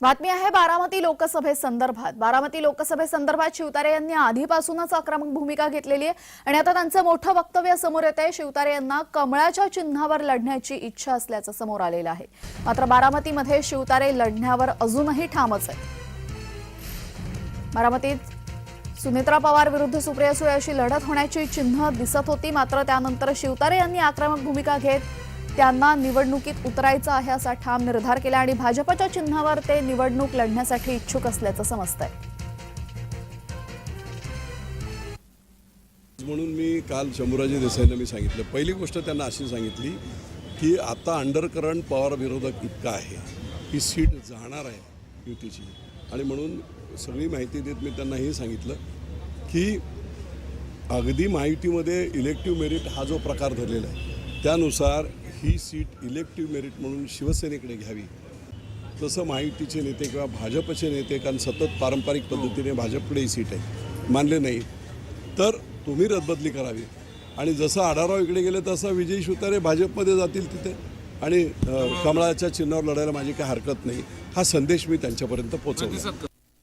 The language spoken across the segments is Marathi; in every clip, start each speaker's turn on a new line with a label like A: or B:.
A: बातमी आहे बारामती लोकसभेसंदर्भात बारामती लोकसभेसंदर्भात शिवतारे यांनी आधीपासूनच आक्रमक भूमिका घेतलेली आहे आणि आता त्यांचं मोठं वक्तव्य समोर येत आहे शिवतारे यांना कमळाच्या चिन्हावर लढण्याची इच्छा असल्याचं समोर आलेलं आहे. मात्र बारामतीमध्ये शिवतारे लढण्यावर अजूनही ठामच आहे. बारामतीत सुनेत्रा पवार विरुद्ध सुप्रिया सुळे अशी लढत होण्याची चिन्ह दिसत होती. मात्र त्यानंतर शिवतारे यांनी आक्रमक भूमिका घेत त्यांना निवडणुकीत उतरायचं आहे असा ठाम निर्धार केला आणि भाजपच्या चिन्हावर ते निवडणूक लढण्यासाठी इच्छुक असल्याचं समजतंय.
B: म्हणून मी काल शंभूराजे देसाईंना मी सांगितलं. पहिली गोष्ट त्यांना अशी सांगितली की आता अंडर करंट पवार विरोधक इतका आहे. ही सीट जाणार आहे युतीची. आणि म्हणून सगळी माहिती देत मी त्यांना हे सांगितलं की अगदी माहितीमध्ये इलेक्टिव्ह मेरिट हा जो प्रकार धरलेला आहे त्यानुसार ही सीट इलेक्टिव्ह मेरिट म्हणून शिवसेनेकडे घ्यावी. तसं महायुतीचे नेते किंवा भाजपचे नेते कारण सतत पारंपरिक पद्धतीने भाजपकडे ही सीट आहे मानले नाही. तर तुम्ही रदबदली करावी. आणि जसं आढाराव इकडे गेले तसं विजय सुतारे भाजपमध्ये जातील तिथे. आणि कमळाच्या चिन्हावर लढायला माझी काही हरकत नाही. हा संदेश मी त्यांच्यापर्यंत पोहोचवला.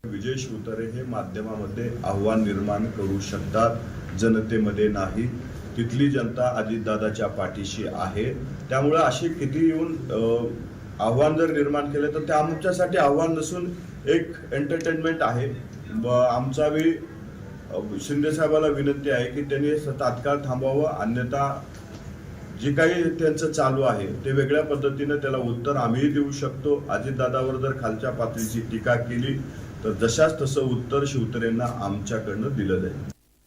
C: विजय शिवतारे हे माध्यमामध्ये आव्हान निर्माण करू शकतात जनतेमध्ये नाही. तिथली जनता अजितदादाच्या पाठीशी आहे. त्यामुळे अशी किती येऊन आव्हान जर निर्माण केले तर ते आमच्यासाठी आव्हान नसून एक एंटरटेनमेंट आहे. ब- आमचा बी शिंदेसाहेबाला विनंती आहे की त्यांनी तात्काळ थांबावं. अन्यथा जे काही त्यांचं चालू आहे ते वेगळ्या पद्धतीनं त्याला उत्तर आम्हीही देऊ शकतो. अजितदादावर जर खालच्या पातळीची टीका केली तर जशाच तसं उत्तर शिवतरेंना आमच्याकडनं दिलं जाईल.